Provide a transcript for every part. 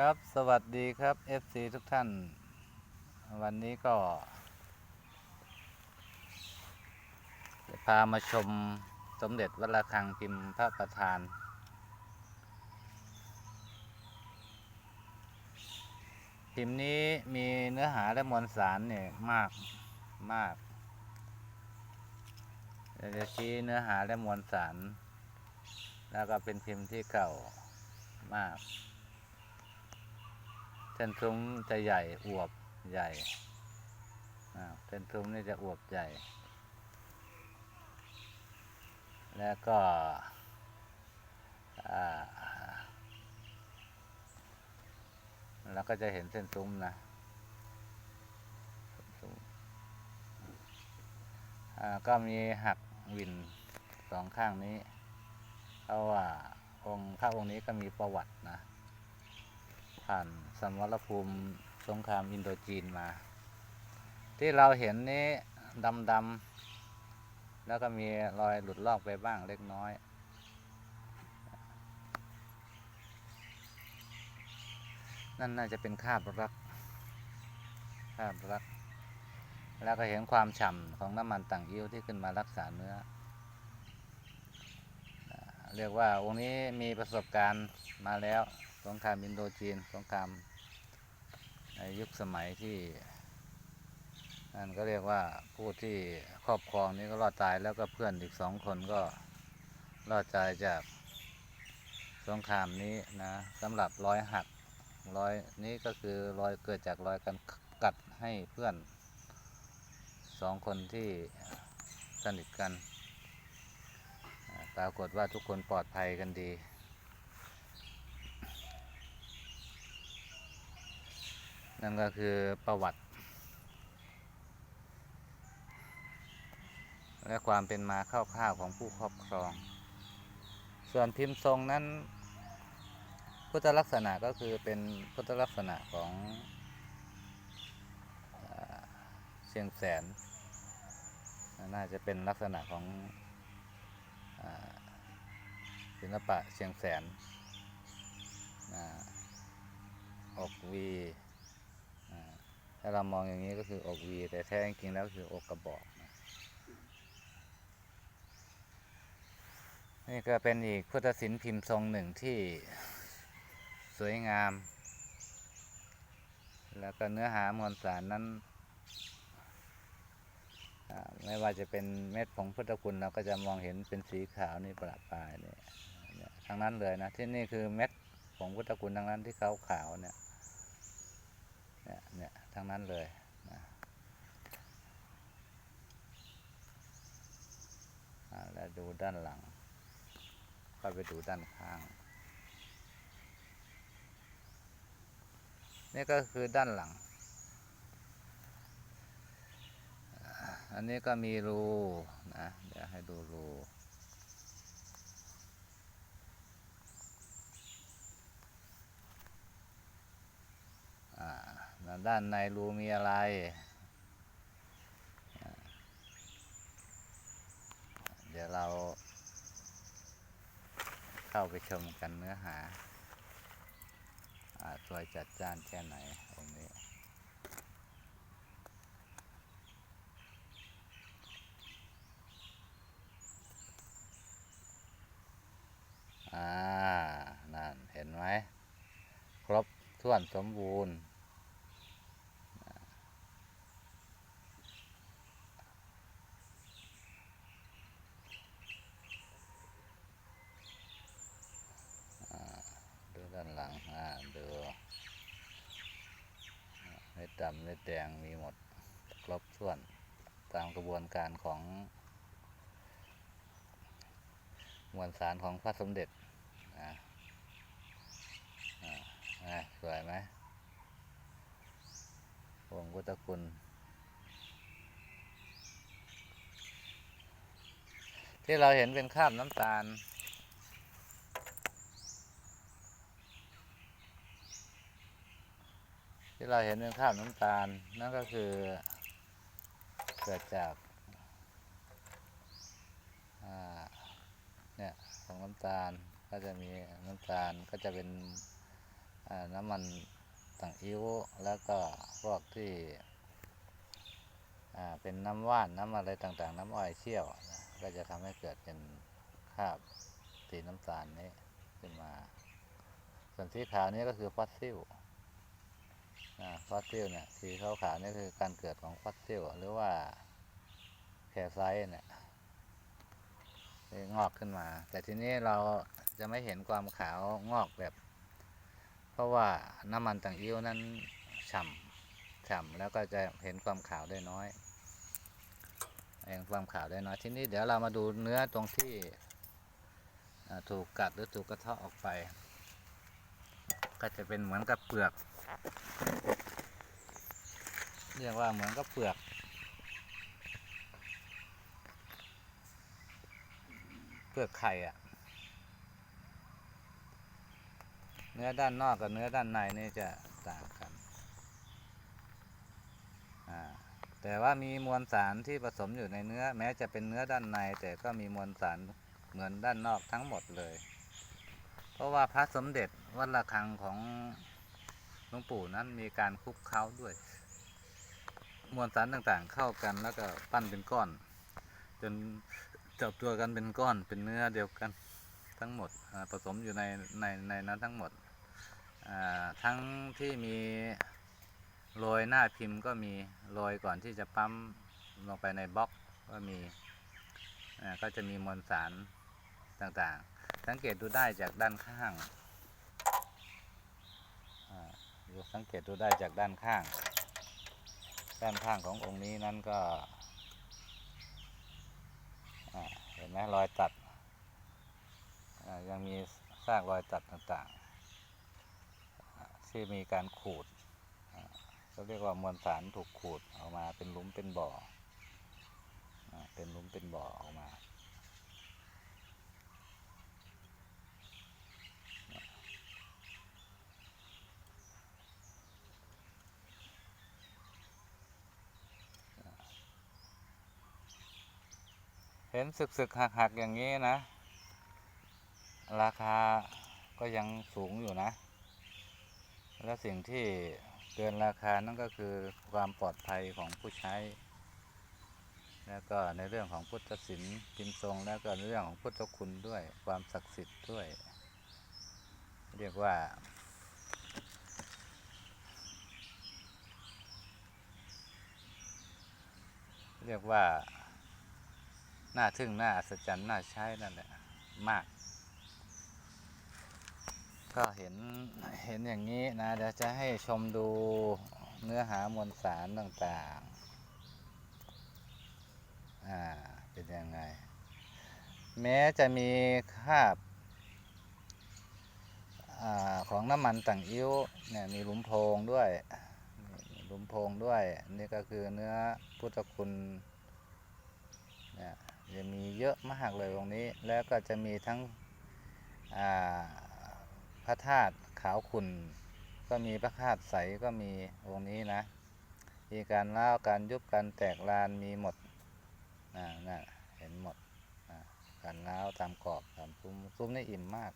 ครับสวัสดีครับ FC ทุกท่าน วันนี้ก็ จะพามาชมสมเด็จวัดระฆังพิมพ์พระประธาน พิมพ์นี้มีเนื้อหาและมวลสารเนี่ยมากมากจะชี้เนื้อหาและมวลสาร แล้วก็เป็นพิมพ์ที่เก่ามาก ส้นซุ้มจะใหญ่ อวบใหญ่เส้นซุ้มนี่จะอวบใหญ่ แล้วก็อ่าแล้วก็จะเห็นเส้นซุ้มนะก็มีหักวินสองข้างนี้เพราะว่าองค์พระองค์นี้ก็มีประวัตินะผ่าน สมรภูมิสงครามอินโดจีนมา ที่เราเห็นนี้ดำๆแล้วก็มีรอยหลุดลอกไปบ้างเล็กน้อย นั่นน่าจะเป็นคราบรักคราบรัก แล้วก็เห็นความฉ่ำของน้ำมันต่างยิ้วที่ขึ้นมารักษาเนื้อเรียกว่าองค์นี้มีประสบการณ์มาแล้ว สงครามอินโดจีน สงคราม ยุคสมัยที่นั่นก็เรียกว่าผู้ที่ครอบครองนี้ก็รอดตายแล้วก็เพื่อนอีกสองคนก็รอดตายจากสงครามนี้นะสำหรับรอยหักรอยนี้ก็คือรอยเกิดจากรอยกันกัดให้เพื่อนสองคนที่สนิทกันปรากฏว่าทุกคนปลอดภัยกันดี นั่นก็คือประวัติ และความเป็นมาคร่าวๆของผู้ครอบครอง ส่วนพิมพ์ทรงนั้น พุทธลักษณะก็คือเป็นพุทธลักษณะของเชียงแสน น่าจะเป็นลักษณะของศิลปะเชียงแสนออกวี ถ้าเรามองอย่างนี้ก็คืออกวีแต่แท้จริงแล้วคืออกกระบอกนะนี่ก็เป็นอีกพุทธศิลป์พิมพ์ทรงหนึ่งที่สวยงาม แล้วก็เนื้อหามวลสารนั้นไม่ว่าจะเป็นเม็ดผงพุทธคุณเราก็จะมองเห็นเป็นสีขาวนี่ประปายเนี่ยเนี่ยทั้งนั้นเลยนะที่นี่คือเม็ดผงพุทธคุณทั้งนั้นที่ขาวขาวเนี่ย เนี่ยเนี่ยทั้งนั้นเลยนะแล้วดูด้านหลังก็ไปดูด้านข้าง นี่ก็คือด้านหลัง อันนี้ก็มีรูนะ เดี๋ยวให้ดูรูอ่าแล้ว ด้านในรูมีอะไร เดี๋ยวเราเข้าไปชมกันเนื้อหาอ่าสวยจัดจ้านแค่ไหนองค์นี้อ่า นั่น เห็นไหม ครบถ้วนสมบูรณ์ อ่า ดูด้านหลังอ่าดูเม็ดดำเม็ดแดงมีหมดครบถ้วนตามกระบวนการของ มวลสารของพระสมเด็จอ่าอ่าอ่าสวยไหมองค์พุทธคุณที่เราเห็นเป็นคราบน้ำตาล ที่เราเห็นเป็นคราบน้ำตาล นั่นก็คือเกิดจากเนี่ยของน้ำตาลก็จะมีน้ำตาลก็จะเป็นน้ำมันต่างอิ้วแล้วก็พวกที่เป็นน้ำว่านน้ำอะไรต่างๆ น้ำอ้อยเชี่ยวนะก็จะทำให้เกิดเป็นคราบสีน้ำตาลนี้ขึ้นมา ส่วนสีขาวนี้ก็คือฟอสซิล ฟอสซิลเนี่ยสีขาวขาวนี่คือการเกิดของฟอสซิลหรือว่าแคไซต์เนี่ยงอกขึ้นมา แต่ทีนี้เราจะไม่เห็นความขาวงอกแบบ เพราะว่าน้ำมันต่างอิ้วนั้นฉ่ำฉ่ำแล้วก็จะเห็นความขาวได้น้อยเห็นความขาวได้น้อยทีนี้เดี๋ยวเรามาดูเนื้อตรงที่ถูกกัดหรือถูกกระเทาะออกไป ก็จะเป็นเหมือนกับเปลือก เรียกว่าเหมือนกับเปลือก เปลือกไข่อะเนื้อด้านนอกกับเนื้อด้านในนี่จะต่างกัน แต่ว่ามีมวลสารที่ผสมอยู่ในเนื้อ แม้จะเป็นเนื้อด้านใน แต่ก็มีมวลสารเหมือนด้านนอกทั้งหมดเลย เพราะว่าพระสมเด็จวัดระฆังของ หลวงปู่นั้นมีการคลุกเคล้าด้วย มวลสารต่างๆเข้ากันแล้วก็ปั้นเป็นก้อน จนจับตัวกันเป็นก้อนเป็นเนื้อเดียวกันทั้งหมดผสมอยู่ในในในนั้นทั้งหมดทั้งที่มีโรยหน้าพิมพ์ก็มีโรยก่อนที่จะปั๊มลงไปในบล็อกก็มีก็จะมีมวลสารต่างๆ สังเกตดูได้จากด้านข้าง ดูสังเกตดูได้จากด้านข้าง ด้านข้างขององค์นี้นั้นก็เห็นไหมรอยตัด ยังมีซากรอยตัดต่างๆ ที่มีการขูดเขาเรียกว่ามวลสารถูกขูดออกมาเป็นลุมเป็นบ่อ เป็นลุมเป็นบ่อออกมา เห็นสึกสึกหักหักๆอย่างนี้นะ ราคาก็ยังสูงอยู่นะ และสิ่งที่เกินราคานั่นก็คือความปลอดภัยของผู้ใช้ แล้วก็ในเรื่องของพุทธศิลป์พิมพ์ทรงแล้วก็ในเรื่องของพุทธคุณด้วยความศักดิ์สิทธิ์ด้วย เรียกว่า เรียกว่า น่าทึ่งน่าอัศจรรย์น่าใช้นั่นแหละมาก ก็เห็นเห็นอย่างนี้นะเดี๋ยวจะให้ชมดูเนื้อหามวลสารต่างๆ อ่า เป็นยังไง แม้จะมีคราบอาของน้ำมันต่างอิ้วเนี่ยมีหลุมโพรงด้วยหลุมโพรงด้วย นี่ก็คือเนื้อพุทธคุณ จะมีเยอะมากเลยตรงนี้ แล้วก็จะมีทั้งพระธาตุขาวขุ่นก็มีพระธาตุใสก็มีองค์นี้นะ มีการเล่าการยุบการแตกลานมีหมดน่ะนะเห็นหมดอ่าการเล่าตามกรอบตามซุ้มซุ้มนี่อิ่มมาก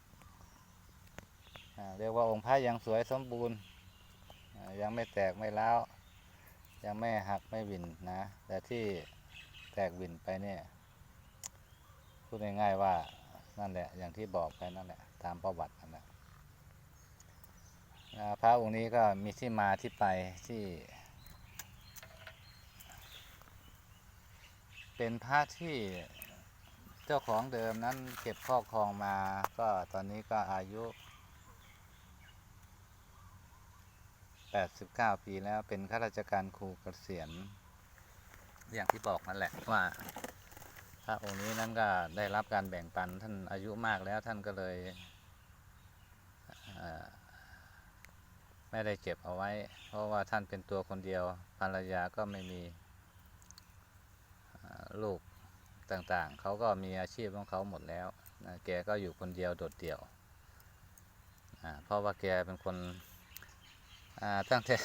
อ่าเรียกว่าองค์พระยังสวยสมบูรณ์อ่ายังไม่แตกไม่ร้ายังไม่หักไม่วินนะ แต่ที่แตกวินไปเนี่ย ดง่ายๆว่านั่นแหละ อย่างที่บอกไปนั่นแหละ ตามประวัตินั่นแหละพระองค์นี้ก็มีที่มาที่ไปที่ เป็นพระที่เจ้าของเดิมนั้นเก็บครอบครองมา ก็ตอนนี้ก็อายุ 89 ปีแล้วเป็นข้าราชการครูเกษียณอย่างที่บอกนั่นแหละว่า พระองค์นี้นั้นก็ได้รับการแบ่งปันท่านอายุมากแล้วท่านก็เลยไม่ได้เก็บเอาไว้ เพราะว่าท่านเป็นตัวคนเดียวภรรยาก็ไม่มีลูกต่างๆ เขาก็มีอาชีพของเขาหมดแล้วแกก็อยู่คนเดียวโดดเดี่ยวเพราะว่าแกเป็นคนตั้งแต่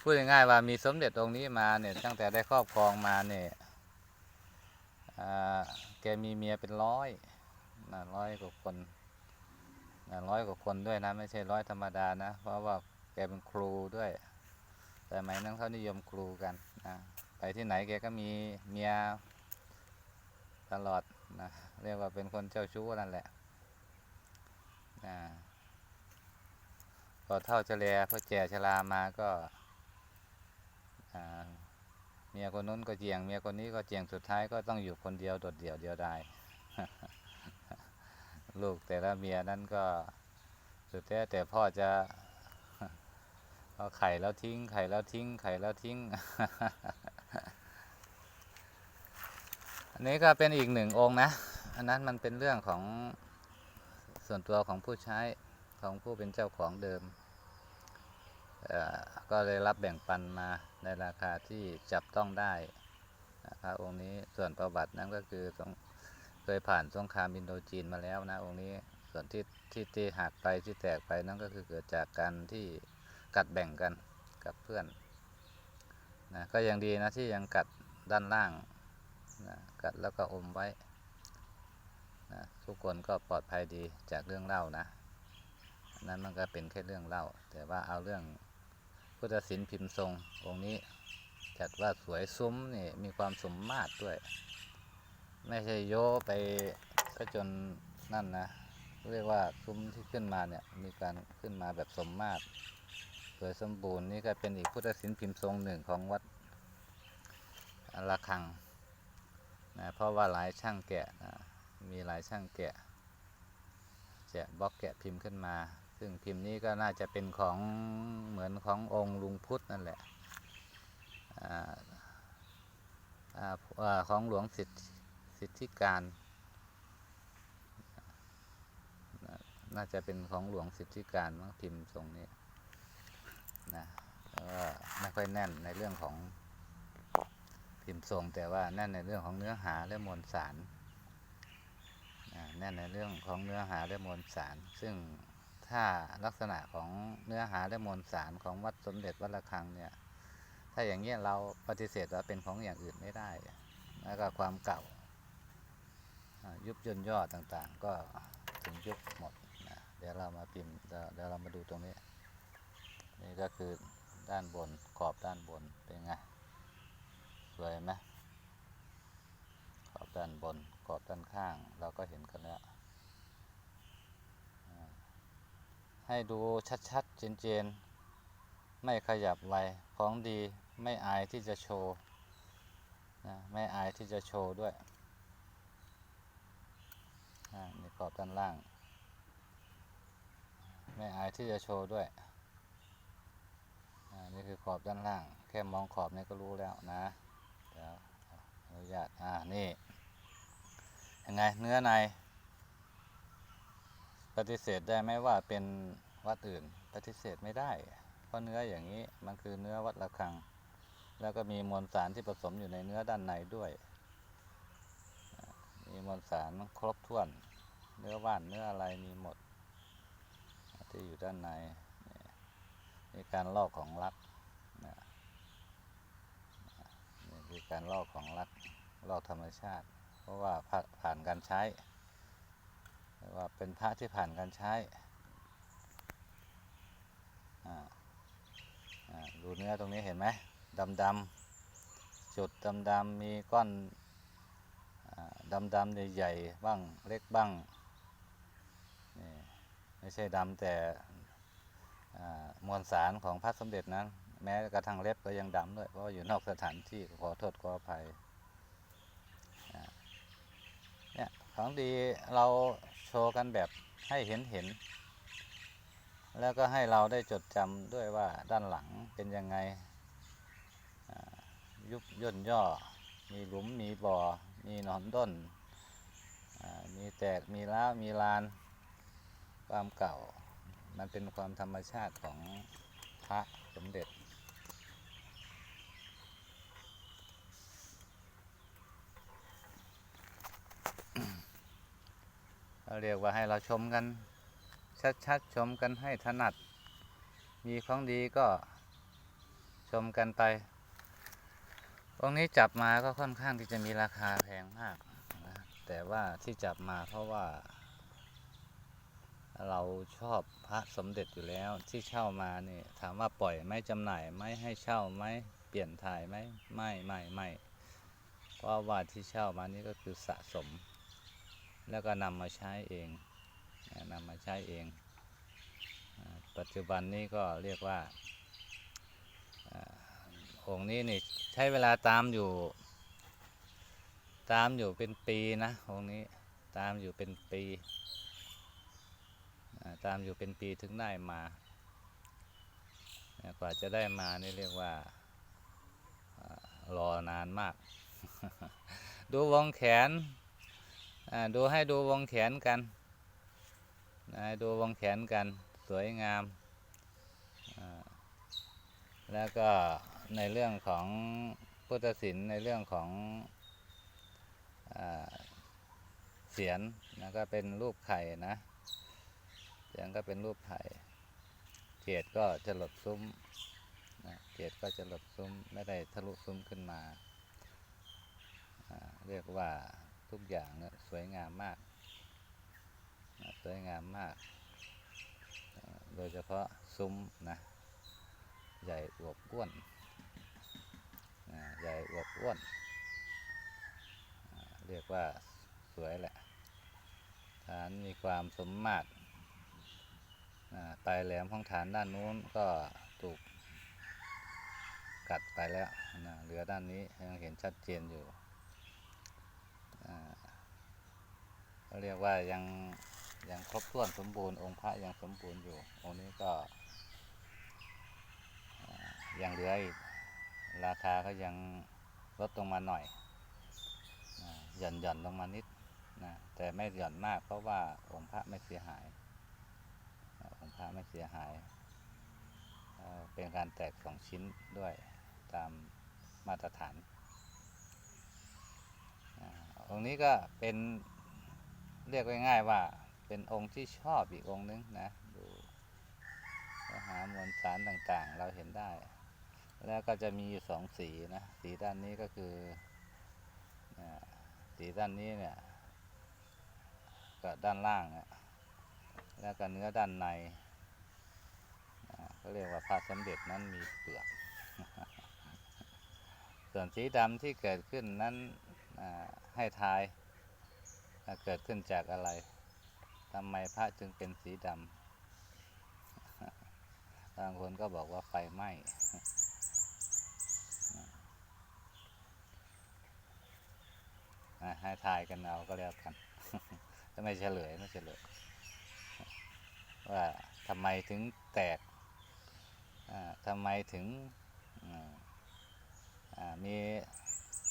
พูดง่ายๆว่ามีสมเด็จองค์นี้มาเนี่ยตั้งแต่ได้ครอบครองมาเนี่ย แกมีเมียเป็นร้อยนะร้อยกว่าคนร้อยกว่าคนด้วยนะ ไม่ใช่ร้อยธรรมดานะ เพราะว่าแกเป็นครูด้วย แต่ไหมนั้นเขานิยมครูกันนะไปที่ไหนแกก็มีเมียตลอดนะเรียกว่าเป็นคนเจ้าชู้นั่นแหละนะพอเท่าจะแลพอแก่ชรามาก็อ่า เมียคนนู้นก็เจียงเมียคนนี้ก็เจียงสุดท้ายก็ต้องอยู่คนเดียวโดดเดี่ยวเดียวดายลูกแต่ละเมียนั้นก็สุดแท้แต่พ่อจะเอาไข่แล้วทิ้ง ไข่แล้วทิ้ง ไข่แล้วทิ้ง อันนี้ก็เป็นอีกหนึ่งองค์นะ อันนั้นมันเป็นเรื่องของส่วนตัวของผู้ใช้ของผู้เป็นเจ้าของเดิม ก็เลยรับแบ่งปันมาในราคาที่จับต้องได้นะครับองค์นี้ส่วนประวัตินั้นก็คือเคยผ่านสงครามอินโดจีนมาแล้วนะองค์นี้ส่วนที่ที่ที่หักไปที่แตกไปนั่นก็คือเกิดจากการที่กัดแบ่งกันกับเพื่อนนะก็ยังดีนะที่ยังกัดด้านล่างนะกัดแล้วก็อมไว้นะทุกคนก็ปลอดภัยดีจากเรื่องเล่านะนนั้นมันก็เป็นแค่เรื่องเล่า แต่ว่าเอาเรื่อง พุทธศิลป์พิมพ์ทรงองค์นี้ จัดว่าสวยซุ้มนี่มีความสมมาตรด้วย ไม่ใช่โยไปก็จนนั่นนะเรียกว่าซุ้มที่ขึ้นมาเนี่ยมีการขึ้นมาแบบสมมาตรสวยสมบูรณ์นี่ก็เป็นอีกพุทธศิลป์พิมพ์ทรงหนึ่งของวัดระฆังนะเพราะว่าหลายช่างแกะนะมีหลายช่างแกะแกะบล็อกแกะพิมพ์ขึ้นมา ซึ่งพิมพ์นี้ก็น่าจะเป็นของเหมือนขององค์ลุงพุทธนั่นแหละอ่าอ่าอ่าของหลวงสิทธิสิทธิการ น่าจะเป็นของหลวงสิทธิการมั้งพิมพ์ทรงนี้นะก็ไม่ค่อยแน่นในเรื่องของพิมพ์ทรงแต่ว่าแน่นในเรื่องของเนื้อหาและมวลสารแน่นในเรื่องของเนื้อหาและมวลสาร ซึ่ง ถ้าลักษณะของเนื้อหาและมวลสารของวัดสมเด็จวัดระฆังเนี่ย ถ้าอย่างเงี้ยเราปฏิเสธว่าเป็นของอย่างอื่นไม่ได้ แล้วก็ความเก่า ยุบย่นย่อต่างๆ ก็ถึงยุบหมดนะเดี๋ยวเรามาพิมพ์เดี๋ยวเรามาดูตรงนี้ นี่ก็คือด้านบนขอบด้านบนเป็นไง สวยไหมขอบด้านบนขอบด้านข้างเราก็เห็นกันแล้วอ่า ให้ดูชัดๆ เจนๆ ไม่ขยับไวของดีไม่อายที่จะโชว์นะไม่อายที่จะโชว์ด้วยนี่ขอบด้านล่าง ไม่อายที่จะโชว์ด้วยนี่คือขอบด้านล่าง แค่มองขอบนี่ก็รู้แล้วนะเดี๋ยวอนุญาตอ่านี่ยังไงเนื้อใน ปฏิเสธได้ไหมว่าเป็นวัดอื่น ปฏิเสธไม่ได้ เพราะเนื้ออย่างนี้มันคือเนื้อวัดระฆัง แล้วก็มีมวลสารที่ผสมอยู่ในเนื้อด้านในด้วย มีมวลสารครบถ้วน เนื้อว่านเนื้ออะไรมีหมด ที่อยู่ด้านในนี่การลอกของลักนี่คือการลอกของลักลอกธรรมชาติ เพราะว่าผ่านการใช้ ว่าเป็นพระที่ผ่านการใช้ดูเนื้อตรงนี้เห็นไหมดำดำๆจุดดำดำๆมีก้อนดำดำๆใหญ่ๆบ้างเล็กบ้างนี่ไม่ใช่ดำแต่มวลสารของพระสมเด็จนั้น แม้กระทั่งเล็บก็ยังดำด้วยเพราะอยู่นอกสถานที่ขอโทษขออภัยเนี่ยของดีเรา ชว์กันแบบให้เห็นเห็น แล้วก็ให้เราได้จดจำด้วยว่าด้านหลังเป็นยังไง ยุบย่นย่อ มีหลุมมีบ่อ มีหนอนด้น มีแตกมีร้าวมีลาน ความเก่า มันเป็นความธรรมชาติของพระสมเด็จ เราเรียกว่าให้เราชมกัน ชัดๆชมกันให้ถนัด มีของดีก็ชมกันไปองค์นี้จับมาก็ค่อนข้างที่จะมีราคาแพงมากนะแต่ว่าที่จับมาเพราะว่า เราชอบพระสมเด็จอยู่แล้วที่เช่ามาเนี่ยถามว่าปล่อยไหมจำหน่ายไหมให้เช่าไหมเปลี่ยนถ่ายไหมไม่ไม่ไม่เพราะว่าที่เช่ามานี่ก็คือสะสม แล้วก็นำมาใช้เองนำมาใช้เอง ปัจจุบันนี้ก็เรียกว่าอ่องค์นี้นี่ใช้เวลาตามอยู่ ตามอยู่เป็นปีนะองค์นี้ตามอยู่เป็นปีตามอยู่เป็นปีถึงได้มากว่าจะได้มานี่เรียกว่ารอนานมาก ดูวงแขน ดูให้ดูวงแขนกันนะดูวงแขนกันสวยงาม แล้วก็ในเรื่องของพุทธศิลป์ในเรื่องของอเสียนนะก็เป็นรูปไข่นะเสียนก็เป็นรูปไข่เกศก็จะหลดซุ้มนะเกศก็จะหลดซุ้มไม่ได้ทะลุซุ้มขึ้นมา เรียกว่า ทุกอย่างเนี่ยสวยงามมากนะสวยงามมากโดยเฉพาะซุ้มนะใหญ่อวบอ้วนใหญ่อวบอ้วนเรียกว่าสวยแหละ ฐานมีความสมมาตรปลายแหลมของฐานด้านนู้นก็ถูกกัดไปแล้วนะเหลือด้านนี้ยังเห็นชัดเจนอยู่ เขาเรียกว่ายังยังครบถ้วนสมบูรณ์องค์พระยังสมบูรณ์อยู่ องค์นี้ก็ยังเหลืออีกราคาก็ยังลดลงมาหน่อยหย่อนหย่อนลงมานิดนะแต่ไม่หย่อนมากเพราะว่าองค์พระไม่เสียหาย องค์พระไม่เสียหายเอ่อเป็นการแตกสองชิ้นด้วยตามมาตรฐาน องค์นี้ก็เป็นเรียกง่ายๆว่าเป็นองค์ที่ชอบอีกองค์นึงนะดูหามวลสารต่างๆ เราเห็นได้ แล้วก็จะมีอยู่สองสีนะสีด้านนี้ก็คือสีด้านนี้เนี่ยกับด้านล่างแล้วก็เนื้อด้านในอ่าเรียกว่าพระสมเด็จนั้นมีเปลือก ส่วนสีดำที่เกิดขึ้นนั้น ให้ทายเกิดขึ้นจากอะไรทำไมพระจึงเป็นสีดำบางคนก็บอกว่าไฟไหม้ให้ทายกันเอาก็แล้วกันจะไม่เฉลยไม่เฉลย ว่าทำไมถึงแตกทำไมถึงมี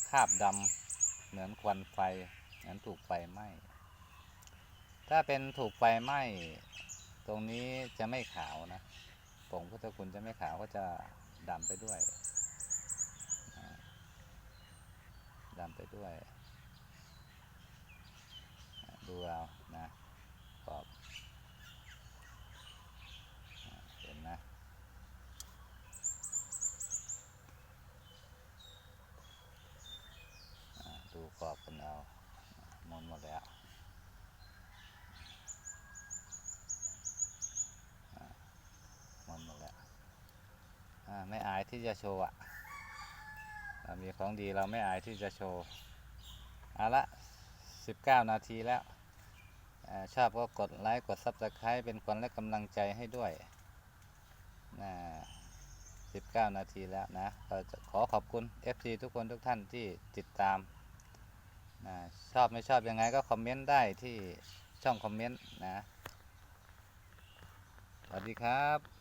คราบดำ เหมือนควันไฟเหมือนถูกไฟไหม้ถ้าเป็นถูกไฟไหม้ตรงนี้จะไม่ขาวนะผงพุทธคุณจะไม่ขาวก็จะดำไปด้วยดำไปด้วย ดูเอานะขอบอ่าเห็นนะอ่าดูขอบกันเอามนหมดแล้วมนหมดแล้วไม่อายที่จะโชว์อะเรามีของดีเราไม่อายที่จะโชว์เอาละ 19 นาทีแล้วอชอบก็กดไลค์กด Subscribe เป็นคนและกำลังใจให้ด้วยนะ19 นาทีแล้วนะก็จะขอขอบคุณ FC ทุกคนทุกท่านที่ติดตาม นะชอบไม่ชอบยังไงก็คอมเมนต์ได้ที่ช่องคอมเมนต์นะ สวัสดีครับ